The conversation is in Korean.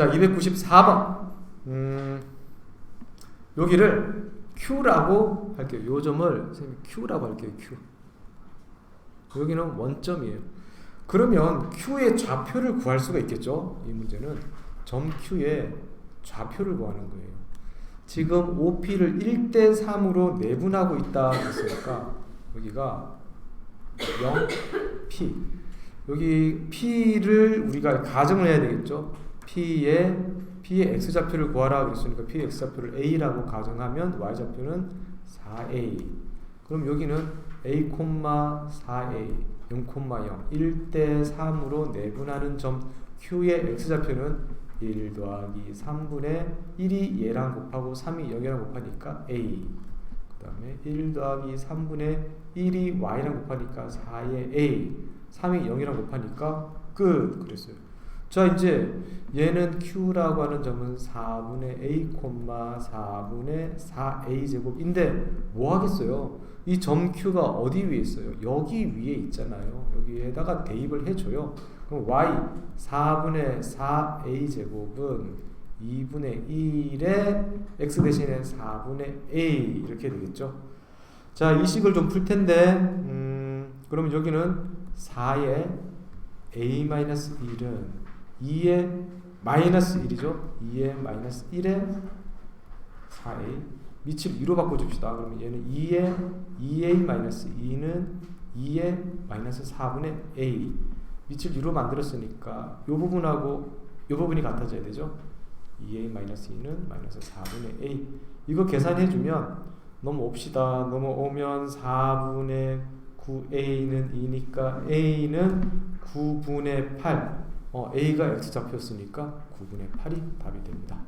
자, 294번. 음, 여기를 Q라고 할게요. 요 점을 Q라고 할게요. Q. 여기는 원점이에요. 그러면 Q의 좌표를 구할 수가 있겠죠? 이 문제는 점 Q의 좌표를 구하는 거예요. 지금 OP를 1대 3으로 내분하고 있다 했으니까 여기가 0 P 여기 P를 우리가 가정을 해야 되겠죠. P의 P의 x 좌표를 구하라 그랬으니까 P의 x 좌표를 A라고 가정하면 y 좌표는 4A. 그럼 여기는 A, 4A 0, 0 1대 3으로 내분하는 점 Q의 x 좌표는 1 더하기 3분의 1이 얘랑 곱하고 3이 여기랑 곱하니까 A. 그 다음에 1 더하기 3분의 1이 Y랑 곱하니까 4의 A. 3이 0이랑 곱하니까 끝. 그랬어요 자 이제 얘는 Q라고 하는 점은 4분의 A, 4분의 4A 제곱인데 뭐 하겠어요? 이 점 Q가 어디 위에 있어요? 여기 위에 있잖아요. 여기에다가 대입을 해줘요. 그럼 y 4분의 4a 제곱은 2분의 1의 x 대신에 4분의 a 이렇게 되겠죠. 자, 이 식을 좀 풀 텐데, 음, 그러면 여기는 4의 a-1은 2의 마이너스 1이죠. 2의 마이너스 1의 4a 밑을 2로 바꿔줍시다. 그러면 얘는 2의 2a 마이너스 2는 2의 마이너스 4분의 a 밑을 2로 만들었으니까 이 부분하고 이 부분이 같아져야 되죠. 2a-2는 마이너스 4분의 a 이거 계산해주면 넘어옵시다. 넘어오면 4분의 9a는 2니까 a는 9분의 8 어, a가 x 좌표였으니까 9분의 8이 답이 됩니다.